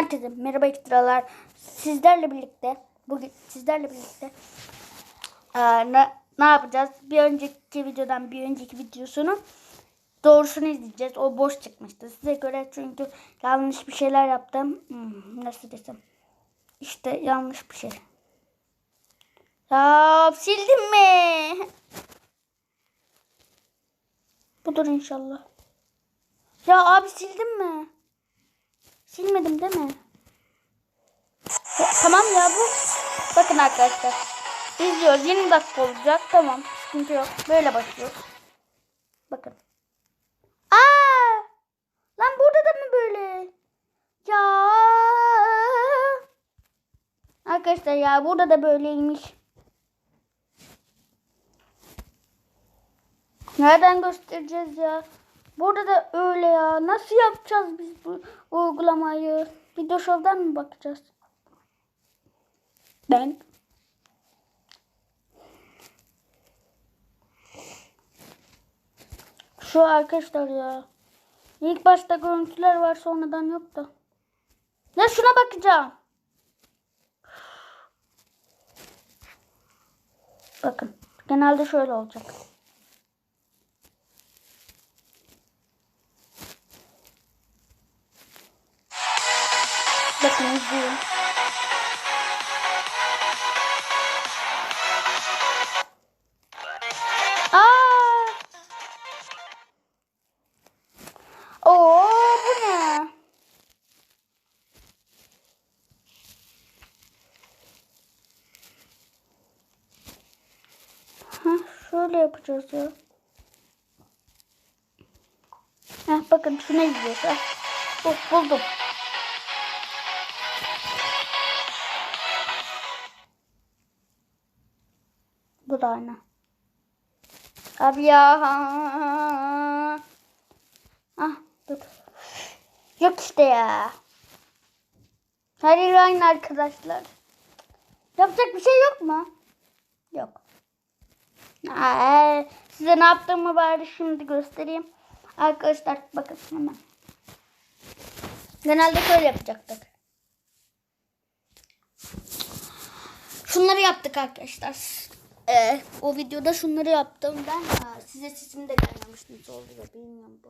Herkese merhaba iktiralar. Sizlerle birlikte bugün sizlerle birlikte eee, ne, ne yapacağız? Bir önceki videodan bir önceki videosunu doğrusunu izleyeceğiz. O boş çıkmıştı. Size göre çünkü yanlış bir şeyler yaptım. Hmm, nasıl desem? İşte yanlış bir şey. Ya sildim mi? Budur inşallah. Ya abi sildim mi? Silmedim değil mi? Tamam ya bu. Bakın arkadaşlar. İzliyoruz. 20 dakika olacak. Tamam. Sıkıntı yok. Böyle başlıyoruz. Bakın. Aa! Lan burada da mı böyle? Ya. Arkadaşlar ya burada da böyleymiş. Nereden göstereceğiz ya? Burada da öyle ya. Nasıl yapacağız biz bu uygulamayı? Video show'dan mı bakacağız? Ben. Şu arkadaşlar ya. İlk başta görüntüler var sonradan yok da. Ya şuna bakacağım. Bakın. Genelde şöyle olacak. Bakın izleyin. Şöyle yapacağız ya. Heh, bakın şuna gidiyoruz. Heh. Oh, buldum. Da aynı. Abi ya. Ah dur. Yok işte ya. Her yer aynı arkadaşlar. Yapacak bir şey yok mu? Yok. Aa, size ne yaptığımı bari şimdi göstereyim. Arkadaşlar bakın hemen. Genelde şöyle yapacaktık. Şunları yaptık arkadaşlar. Ee, o videoda şunları yaptım ben. Aa, size sesim de gelmemiş nasıl oluyor bilmiyorum bu.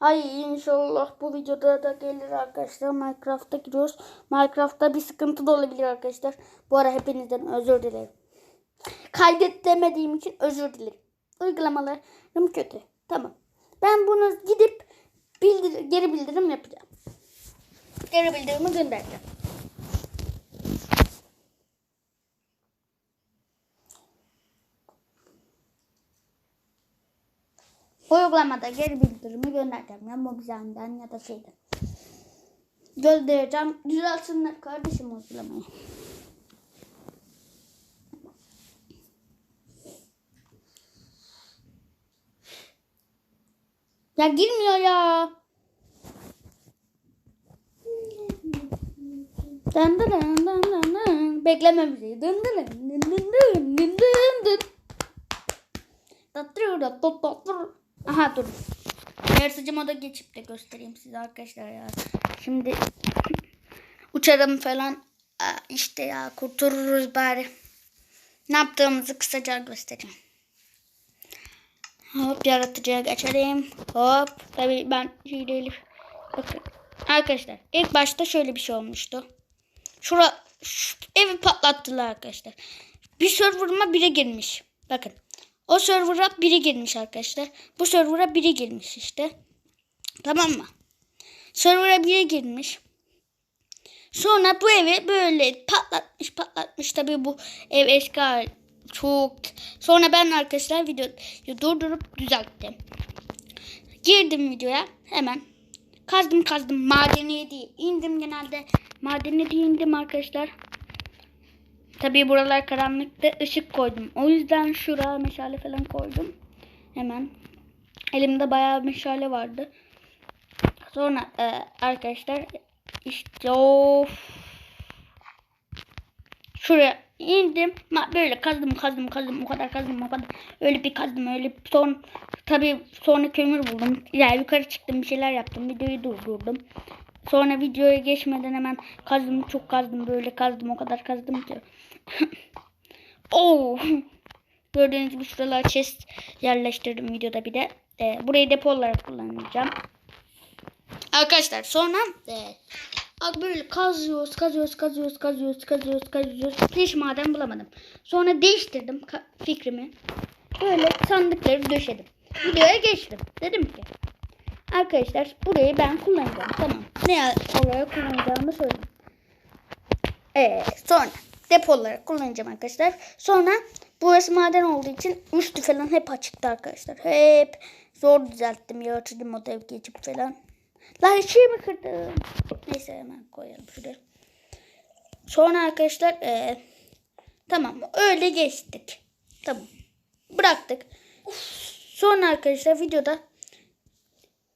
Ay inşallah bu videoda da gelir arkadaşlar. Minecraft'a giriyoruz. Minecraft'ta bir sıkıntı da olabilir arkadaşlar. Bu ara hepinizden özür dilerim. Kaydet demediğim için özür dilerim. Uygulamalarım kötü. Tamam. Ben bunu gidip bildir geri bildirim yapacağım. Geri bildirimi göndereceğim. Uygulamada geri bildirimi göndereceğim. Ya mobilden ya da şeyden. Göndereceğim. Düzelsinler kardeşim uygulamayı. Ya girmiyor ya. Dın dın dın dın dın dın. Bekleme bizi. Dın dın dın dın dın dın dın dın. Tattırı da tattırı. Aha dur. Yaratıcı moda geçip de göstereyim size arkadaşlar ya. Şimdi uçarım falan. İşte ya kurtuluruz bari. Ne yaptığımızı kısaca göstereyim. Hop yaratıcıya geçelim. Hop. Tabii ben değilim. Bakın. Arkadaşlar ilk başta şöyle bir şey olmuştu. Şura şu evi patlattılar arkadaşlar. Bir serverıma biri girmiş. Bakın. O server'a biri girmiş arkadaşlar. Bu server'a biri girmiş işte. Tamam mı? Server'a biri girmiş. Sonra bu evi böyle patlatmış patlatmış. Tabii bu ev eski. Çok. Sonra ben arkadaşlar videoyu durdurup düzelttim. Girdim videoya hemen. Kazdım kazdım. Madeniye değil. indim genelde. Madeniye diye indim arkadaşlar. Tabii buralar karanlıkta ışık koydum. O yüzden şuraya meşale falan koydum. Hemen. Elimde bayağı meşale vardı. Sonra e, arkadaşlar işte of. Şuraya indim. Böyle kazdım kazdım kazdım o kadar kazdım o kadar. Öyle bir kazdım öyle bir son tabii sonra kömür buldum. Yani yukarı çıktım bir şeyler yaptım. Videoyu durdurdum. Sonra videoya geçmeden hemen kazdım çok kazdım böyle kazdım o kadar kazdım ki. Oo. Gördüğünüz gibi şuralara chest yerleştirdim videoda bir de. Ee, burayı depo olarak kullanacağım. Arkadaşlar sonra e, bak böyle kazıyoruz, kazıyoruz, kazıyoruz, kazıyoruz, kazıyoruz, kazıyoruz. Hiç maden bulamadım. Sonra değiştirdim fikrimi. Böyle sandıkları döşedim. Videoya geçtim. Dedim ki arkadaşlar burayı ben kullanacağım. Tamam. Ne olarak kullanacağımı söyledim. Ee, sonra depo olarak kullanacağım arkadaşlar. Sonra burası maden olduğu için üstü falan hep açıktı arkadaşlar. Hep zor düzelttim. Yaratıcı modev geçip falan. Lan şey mi kırdım? Neyse hemen koyalım şuraya. Sonra arkadaşlar ee, tamam öyle geçtik. Tamam. Bıraktık. Sonra arkadaşlar videoda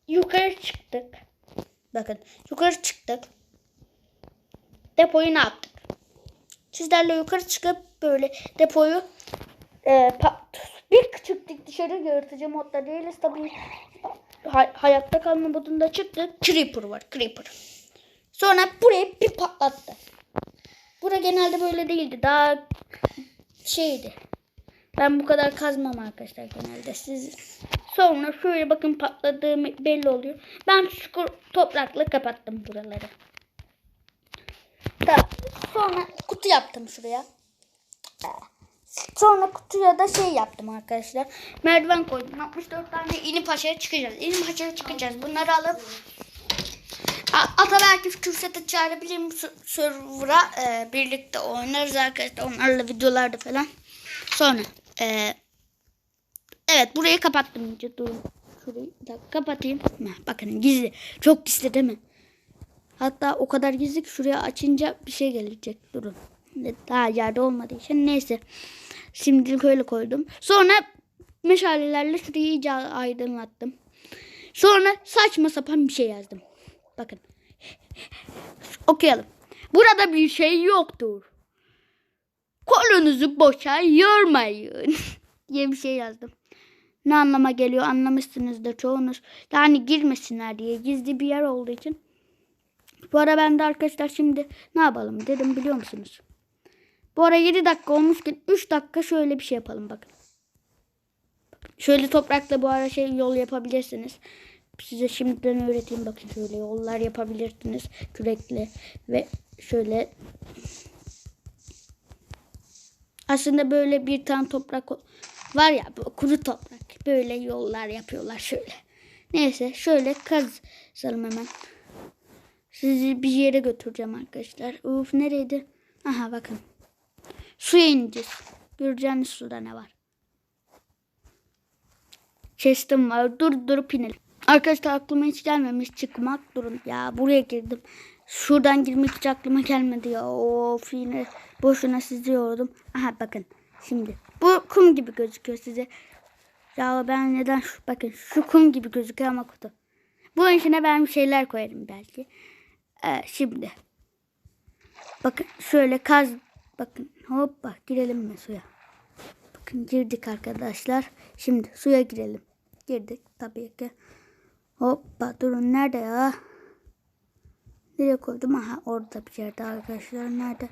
yukarı çıktık. Bakın yukarı çıktık. Depoyu ne yaptık? Sizlerle yukarı çıkıp böyle depoyu e, bir çıktık dışarı yaratıcı modda değiliz tabii. Ha- hayatta kalma modunda çıktık. Creeper var Creeper. Sonra burayı bir patlattı. Bura genelde böyle değildi. Daha şeydi. Ben bu kadar kazmam arkadaşlar genelde. Siz sonra şöyle bakın patladığım belli oluyor. Ben şu toprakla kapattım buraları. Tamam. Sonra kutu yaptım şuraya. Sonra kutuya da şey yaptım arkadaşlar. Merdiven koydum. 64 tane inip aşağı çıkacağız. İnip aşağı çıkacağız. Bunları alıp A- Ataberk Kürşat'ı çağırabilirim server'a e, birlikte oynarız arkadaşlar. Onlarla videolarda falan. Sonra e, evet burayı kapattım. iyice. Durun. Şurayı da kapatayım. Bakın gizli. Çok gizli değil mi? Hatta o kadar gizli ki şuraya açınca bir şey gelecek. Durun. Daha yerde olmadığı için neyse. Şimdilik öyle koydum. Sonra meşalelerle şurayı iyice aydınlattım. Sonra saçma sapan bir şey yazdım. Bakın. Okuyalım. Burada bir şey yoktur. Kolunuzu boşa yormayın. diye bir şey yazdım. Ne anlama geliyor anlamışsınızdır çoğunuz. Yani girmesinler diye gizli bir yer olduğu için. Bu ara ben de arkadaşlar şimdi ne yapalım dedim biliyor musunuz? Bu ara 7 dakika olmuşken 3 dakika şöyle bir şey yapalım bakın. Şöyle toprakla bu ara şey yol yapabilirsiniz. Size şimdiden öğreteyim bakın şöyle yollar yapabilirsiniz kürekle ve şöyle aslında böyle bir tane toprak var ya kuru toprak böyle yollar yapıyorlar şöyle. Neyse şöyle kazalım hemen. Sizi bir yere götüreceğim arkadaşlar. Uf nereydi? Aha bakın. Suya ineceğiz. Göreceğiniz suda ne var. Chest'im var. Dur durup inelim. Arkadaşlar aklıma hiç gelmemiş çıkmak durun. Ya buraya girdim. Şuradan girmek hiç aklıma gelmedi ya. Of yine boşuna sizi yordum. Aha bakın şimdi. Bu kum gibi gözüküyor size. Ya ben neden şu, bakın şu kum gibi gözüküyor ama kutu. Bunun içine ben bir şeyler koyarım belki. Ee, şimdi. Bakın şöyle kaz. Bakın hoppa girelim mi suya? Bakın girdik arkadaşlar. Şimdi suya girelim. Girdik tabii ki. Hoppa durun nerede ya? Nereye koydum? Aha orada bir yerde arkadaşlar. Nerede?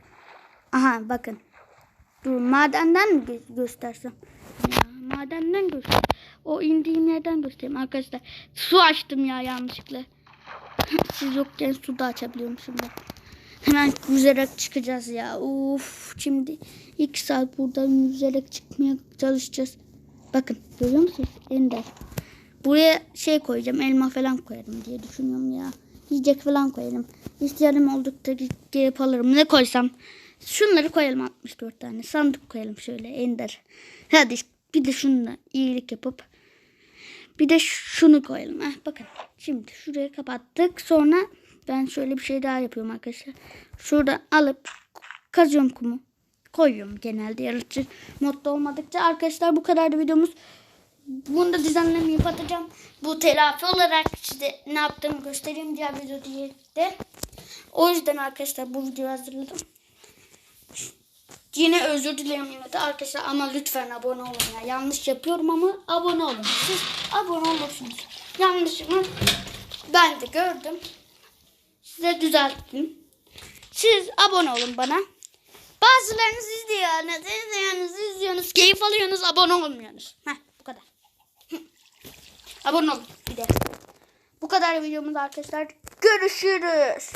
Aha bakın. Durun madenden mi gö- göstersem? Madenden göster. O indiğim yerden göstereyim arkadaşlar. Su açtım ya yanlışlıkla. Siz yokken su da açabiliyormuşum ben. Hemen yüzerek çıkacağız ya. Uf şimdi iki saat buradan yüzerek çıkmaya çalışacağız. Bakın görüyor musunuz? Ender. Buraya şey koyacağım elma falan koyarım diye düşünüyorum ya. Yiyecek falan koyarım. İhtiyacım oldukça gelip alırım. Ne koysam? Şunları koyalım 64 tane. Sandık koyalım şöyle ender. Hadi bir de şununla iyilik yapıp bir de şunu koyalım. Heh, bakın şimdi şuraya kapattık. Sonra ben şöyle bir şey daha yapıyorum arkadaşlar. Şuradan alıp kazıyorum kumu. Koyuyorum genelde yaratıcı modda olmadıkça. Arkadaşlar bu kadar da videomuz. Bunu da düzenlemeyi atacağım. Bu telafi olarak size ne yaptığımı göstereyim diğer video diye de. O yüzden arkadaşlar bu videoyu hazırladım. Yine özür dilerim yine de arkadaşlar ama lütfen abone olun ya. Yanlış yapıyorum ama abone olun. Siz abone olursunuz. Yanlışımı ben de gördüm. Şöyle düzelttim. Siz abone olun bana. Bazılarınız izliyorsunuz, izliyorsunuz, izliyorsunuz, keyif alıyorsunuz, abone olmuyorsunuz. Heh, bu kadar. Abone olun bir de. Bu kadar videomuz arkadaşlar. Görüşürüz.